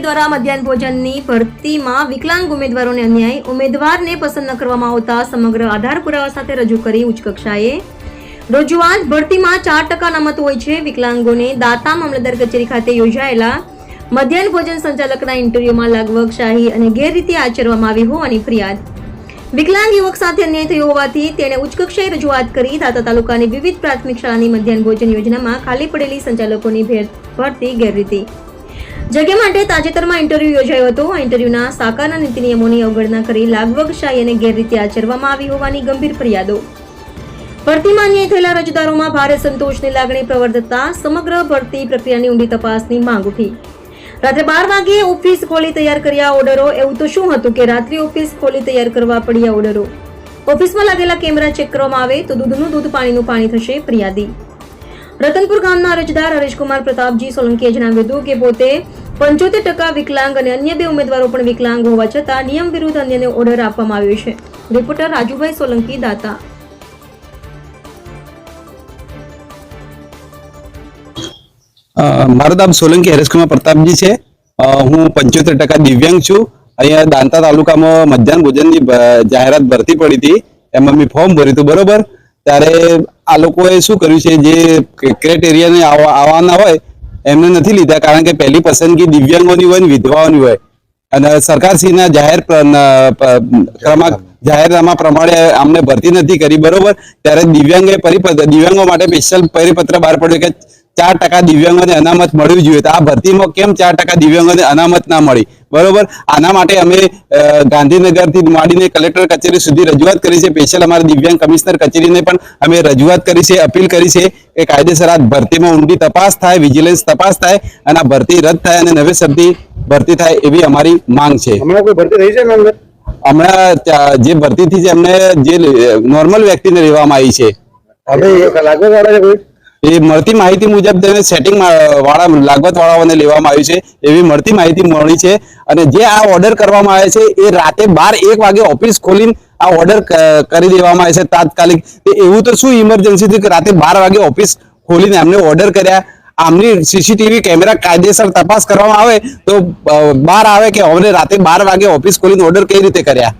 દ્વારા મધ્યાહન ભોજનની ભરતીમાં વિકલાંગ ઉમેદવારોને અન્યાય, ઉમેદવારને પસંદ ન કરવામાં આવતા સમગ્ર આધાર પુરાવા સાથે રજૂ કરી ઉચ્ચ કક્ષાએ રજૂઆત. ભરતીમાં ચાર ટકા અનામત હોય છે. વિકલાંગોને દાતા મામલતદાર કચેરી ખાતે યોજાયેલા મધ્યાહન ભોજન સંચાલકના ઇન્ટરવ્યુમાં લાગવગ શાહી અને ગેરરીતિ આચરવામાં આવી હોવાની ફરિયાદ. વિકલાંગ યુવક સાથે અન્યાય થયો હોવાથી તેણે ઉચ્ચ કક્ષાએ રજૂઆત કરી દાતા તાલુકાની વિવિધ પ્રાથમિક શાળાની મધ્યાહન ભોજન યોજનામાં ખાલી પડેલી સંચાલકોની ભેર- ભરતી ગેરરીતિ. જગ્યા માટે તાજેતરમાં ઇન્ટરવ્યુ યોજાયો હતો. આ ઇન્ટરવ્યુના સાકારના નીતિ નિયમોની અવગણના કરી લાગવગ શાહી અને ગેરરીતિ આચરવામાં આવી હોવાની ગંભીર ફરિયાદો. ભરતીમાં અન્યાય થયેલા અરજદારોમાં ભારે સંતોષની લાગણી પ્રવર્તતા સમગ્ર ભરતી પ્રક્રિયાની ઊંડી તપાસની માંગ ઉઠી. રાત્રે બાર વાગ્યે ઓફિસ ખોલી તૈયાર કર્યા ઓર્ડરો. એવું તો શું હતું કે રાત્રે ઓફિસ ખોલી તૈયાર કરવા પડ્યા ઓર્ડરો? ઓફિસમાં લાગેલા કેમેરા ચેક કરવામાં આવે તો દૂધનું દૂધ પાણીનું પાણી થશે ફરિયાદી. રતનપુર ગામના અરજદાર હરેશકુમાર પ્રતાપજી સોલંકીએ જણાવ્યું હતું કે પોતે પંચોતેર ટકા વિકલાંગ અને અન્ય બે ઉમેદવારો પણ વિકલાંગ હોવા છતાં નિયમ વિરુદ્ધ અન્યને ઓર્ડર આપવામાં આવ્યો છે. રિપોર્ટર રાજુભાઈ સોલંકી, દાતા. મારું નામ સોલંકી હરેશકુમાર પ્રતાપજી છે. હું પંચોતેર ટકા દિવ્યાંગ છું. અહીંયા દાંતા તાલુકામાં મધ્યાહન ભોજનની જાહેરાત ભરતી પડી હતી. એમાં મેં ફોર્મ ભર્યું હતું, બરોબર? ત્યારે આ લોકોએ શું કર્યું છે? જે ક્રાઇટેરિયાને આવવાના હોય, એમને નથી લીધા. કારણ કે પહેલી પસંદગી દિવ્યાંગોની હોય ને વિધવાઓની હોય. અને સરકારશ્રીના જાહેર ક્રમાંક જાહેરનામા પ્રમાણે અમને ભરતી નથી કરી. બરોબર? ત્યારે દિવ્યાંગે પરિપત્ર દિવ્યાંગો માટે સ્પેશિયલ પરિપત્ર બહાર પડ્યો કે ચાર ટકા દિવ્યાંગોને અનામત મળવી જોઈએ. તો આ ભરતીમાં કેમ ચાર ટકા દિવ્યાંગોને અનામત ના મળી? બરોબર? આના માટે અમે ગાંધીનગરથી માંડીને કલેક્ટર કચેરી સુધી રજૂઆત કરી છે. સ્પેશિયલ અમારા દિવ્યાંગ કમિશનર કચેરીને પણ અમે રજૂઆત કરી છે અપીલ કરી છે કે કાયદેસર આ ભરતીમાં ઊંડી તપાસ થાય વિજિલન્સ તપાસ થાય અને આ ભરતી રદ થાય અને નવેસરથી ભરતી થાય એવી અમારી માંગ છે. હમણાં કોઈ ભરતી થઈ છે હમણાં જે ભરતીથી જે અમને જે નોર્મલ વ્યક્તિને લેવામાં આવી છે. હવે લાગવા વાળા છે કોઈ? એ મળતી માહિતી મુજબ તેને સેટિંગ વાળા, લાગવત વાળાઓને લેવામાં આવ્યું છે. એવી મળતી માહિતી મળી છે અને જે આ ઓર્ડર કરવામાં આવે છે, એ રાતે બાર એક વાગે ઓફિસ ખોલીને આ ઓર્ડર કરી દેવામાં આવે છે તાત્કાલિક. એવું તો શું ઇમરજન્સી હતી કે રાતે બાર વાગે ઓફિસ ખોલીને એમને ઓર્ડર કર્યા? આમની સીસીટીવી કેમેરા કાયદેસર તપાસ કરવામાં આવે તો બહાર આવે કે અમને રાતે બાર વાગે ઓફિસ ખોલીને ઓર્ડર કઈ રીતે કર્યા?